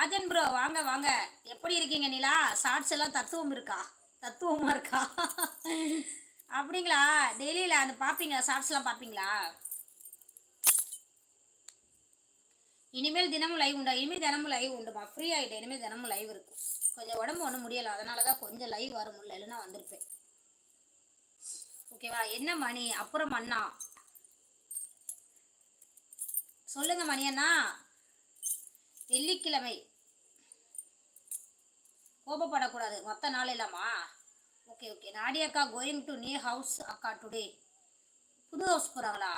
Rajan bro வாங்க வாங்க. எப்படி இருக்கீங்க நிலா? ஷார்ட்ஸ் எல்லாம் தத்துவம் இருக்கா? தத்துவமா இருக்கா? அப்படிங்களா? டெய்லியில் அந்த பார்ப்பீங்களா? ஷார்ட்ஸ்லாம் பார்ப்பீங்களா? இனிமேல் தினமும் லைவ் உண்டா? இனிமேல் தினமும் லைவ் உண்டுமா? ஃப்ரீ ஆகிட்டேன் இனிமேல் தினமும் லைவ் இருக்கும். கொஞ்சம் உடம்பு ஒன்றும் முடியலை. அதனால தான் கொஞ்சம் லைவ் வர முடியல. இல்லைன்னா வந்திருப்பேன். ஓகேவா என்ன மணி? அப்புறம் அண்ணா. சொல்லுங்க மணி அண்ணா. வெள்ளிக்கிழமை. கோபப்படக்கூடாது. மொத்த நாள் இல்லாமா ஓகே ஓகே. நாடி அக்கா கோயிங் டு நியூ ஹவுஸ் அக்கா டுடே புது ஹவுஸ் போகிறாங்களா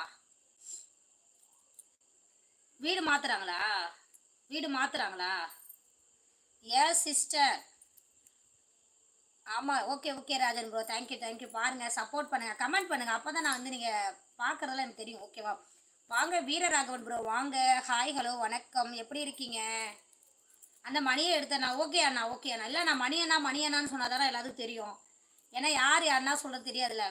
வீடு மாற்றுறாங்களா வீடு மாற்றுறாங்களா ஏ சிஸ்டர் ஆமாம் okay okay Rajan bro thank you thank you பாருங்கள் சப்போர்ட் பண்ணுங்கள் கமெண்ட் பண்ணுங்கள் அப்போ தான் நான் வந்து நீங்கள் பார்க்குறதெல்லாம் எனக்கு தெரியும். ஓகேவா வாங்க வீரராகவன் ப்ரோ வாங்க. ஹாய் ஹலோ வணக்கம். எப்படி இருக்கீங்க? அந்த மணியை எடுத்தேன் நான் ஓகே அண்ணா ஓகே அண்ணா. இல்லை நான் மணி அண்ணா மணி அண்ணான்னு சொன்னால் தானே எல்லாத்துக்கும் தெரியும். ஏன்னா யார் யாருன்னா சொல்ல தெரியாதுல்ல.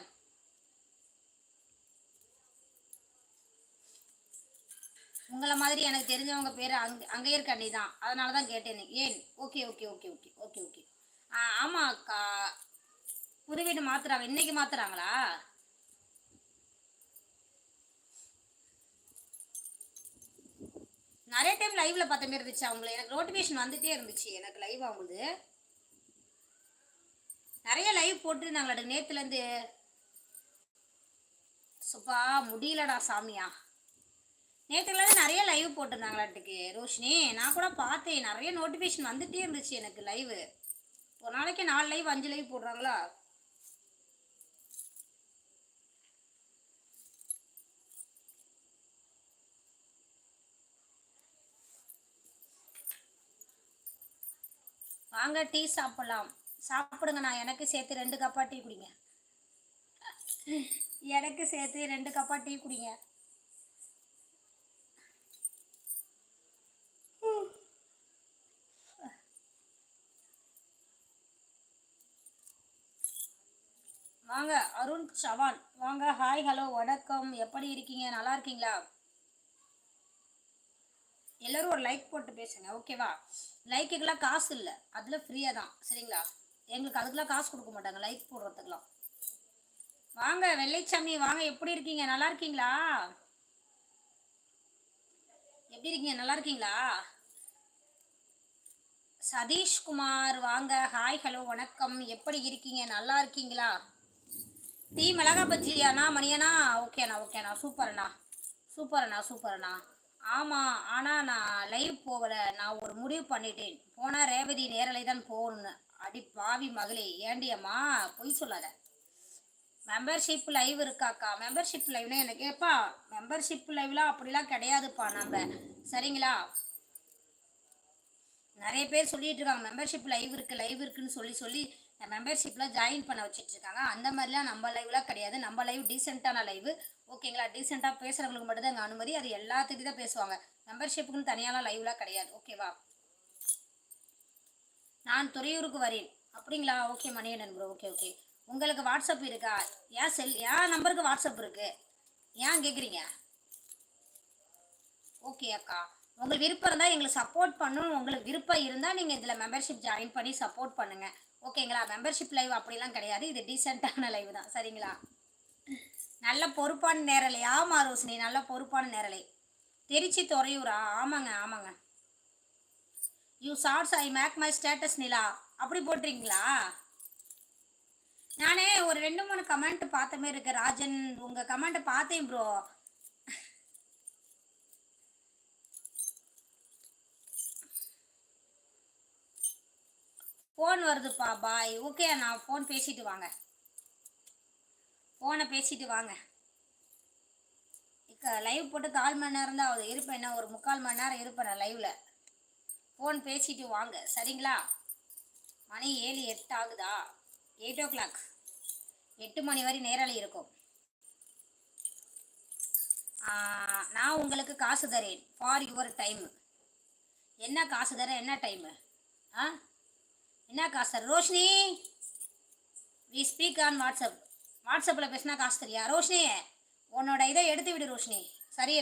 உங்களை மாதிரி எனக்கு தெரிஞ்சவங்க பேர் அங்கே அங்கே கண்ணி தான். அதனால தான் கேட்டேன். ஏன்? Okay okay okay okay okay okay. ஆ ஆமாம் அக்கா. புது வீடு மாத்துறாங்க. இன்னைக்கு மாத்துறாங்களா? நிறைய டைம் லைவ்ல பார்த்த மாதிரி இருந்துச்சு. அவங்கள எனக்கு நோட்டிஃபிகேஷன் வந்துட்டே இருந்துச்சு. எனக்கு லைவ் அவங்களுது நிறைய லைவ் போட்டுருந்தாங்களா நேத்துலேருந்து சுப்பா முடியலடா சாமியா. நேற்றுலேருந்து நிறைய லைவ் போட்டிருந்தாங்களாட்டுக்கு. ரோஷினி நான் கூட பார்த்தேன். நிறைய நோட்டிஃபிகேஷன் வந்துகிட்டே இருந்துச்சு எனக்கு லைவ் ஒரு நாளைக்கு நாலு லைவ் அஞ்சு லைவ் போடுறாங்களா? வாங்க டீ சாப்பிடலாம். சாப்பிடுங்க நான் எனக்கு சேர்த்து ரெண்டு கப்பா டீ குடிங்க. எனக்கு சேர்த்து ரெண்டு கப்பா டீ குடிங்க. வாங்க அருண் சவான். வாங்க ஹாய் ஹலோ வணக்கம். எப்படி இருக்கீங்க? நல்லா இருக்கீங்களா? எல்லோரும் ஒரு லைக் போட்டு பேசுங்க ஓகேவா லைக்குக்கெல்லாம் காசு இல்லை. அதில் ஃப்ரீயாக தான். சரிங்களா? எங்களுக்கு அதுக்கெல்லாம் காசு கொடுக்க மாட்டாங்க. லைக் போடுறதுக்கெல்லாம். வாங்க வெள்ளைச்சாமி வாங்க. எப்படி இருக்கீங்க? நல்லா இருக்கீங்களா? எப்படி இருக்கீங்க? நல்லா இருக்கீங்களா? சதீஷ்குமார் வாங்க. ஹாய் ஹலோ வணக்கம். எப்படி இருக்கீங்க? நல்லா இருக்கீங்களா? டீ மிளகா பஜ்ஜியாண்ணா மணியண்ணா. ஓகேண்ணா ஓகேண்ணா சூப்பர்ண்ணா சூப்பர்ண்ணா சூப்பர்ண்ணா ஆமாம் ஆனால் நான் லைவ் போகலை. நான் ஒரு முடிவு பண்ணிட்டேன். போனால் ரேவதி நேரலை தான் போகணுன்னு அடி பாவி மகளே ஏண்டியம்மா பொய் சொல்லாத. மெம்பர்ஷிப் லைவ் இருக்காக்கா? மெம்பர்ஷிப் லைவ்னா எனக்கு ஏப்பா மெம்பர்ஷிப் லைவ்லாம் அப்படிலாம் கிடையாதுப்பா நம்ம. சரிங்களா? நிறைய பேர் சொல்லிட்டு இருக்காங்க மெம்பர்ஷிப் லைவ் இருக்கு லைவ் இருக்குன்னு சொல்லி சொல்லி மெம்பர்ஷிப்பில் ஜாயின் பண்ண வச்சுட்டு இருக்காங்க அந்த மாதிரிலாம் நம்ம லைவ்லாம் கிடையாது. நம்ம லைவ் டீசெண்டான லைவ் ஓகேங்களா? டீசெண்டாக பேசுகிறவங்களுக்கு மட்டும் தான் அனுமதி. அது எல்லாத்துக்கும் தான் பேசுவாங்க. மெம்பர்ஷிப்புக்குன்னு தனியாலாம் லைவ்லாம் கிடையாது. ஓகேவா நான் துறையூருக்கு வரேன். அப்படிங்களா? Okay Maniyannan bro okay okay உங்களுக்கு வாட்ஸ்அப் இருக்கா? ஏன் செல் ஏன் நம்பருக்கு வாட்ஸ்அப் இருக்கு? ஏன் கேட்குறீங்க ஓகே அக்கா. உங்களுக்கு விருப்பம் இருந்தால் எங்களுக்கு சப்போர்ட் பண்ணணும். உங்களுக்கு விருப்பம் இருந்தால் நீங்கள் இதில் மெம்பர்ஷிப் ஜாயின் பண்ணி சப்போர்ட் பண்ணுங்கள் ஓகேங்களா? மெம்பர்ஷிப் லைவ் அப்படிலாம் கிடையாது. இது டீசெண்டான லைவ் தான். சரிங்களா? நல்ல பொறுப்பான நேரலை. ஆமா ரோஷினி. நல்ல பொறுப்பான நேரலை. திருச்சி துறையூரா? ஆமாங்க ஆமாங்க. You shorts I make my status Nila. அப்படி போட்டுறீங்களா? நானே ஒரு ரெண்டு மூணு கமெண்ட் பார்த்த மாதிரி இருக்கு. ராஜன் உங்கள் கமெண்ட்டை பார்த்தேன் ப்ரோ ஃபோன் வருதுப்பா பாய் ஓகே நான் ஃபோன் பேசிட்டு வாங்க. ஃபோனை பேசிட்டு வாங்க. இக்க லைவ் போட்டு கால் மணி நேரம் தான் ஆகுது. இருப்பேன் என்ன ஒரு முக்கால் மணி நேரம் இருப்பேன் நான் லைவில் ஃபோன் பேசிட்டு வாங்க. சரிங்களா? மணி ஏழு எட்டு ஆகுதா? எயிட் ஓ கிளாக் எட்டு மணி வரை நேரலை இருக்கும். நான் உங்களுக்கு காசு தரேன். ஃபார் யுவர் டைம் என்ன காசு தரேன்? என்ன டைமு ஆ? என்ன காசு Roshini we speak on WhatsApp வாட்ஸ்அப்பில் பேசினா காசு ரோஷினி உன்னோட இதை எடுத்து விடு ரோஷினி. சரியில்லை.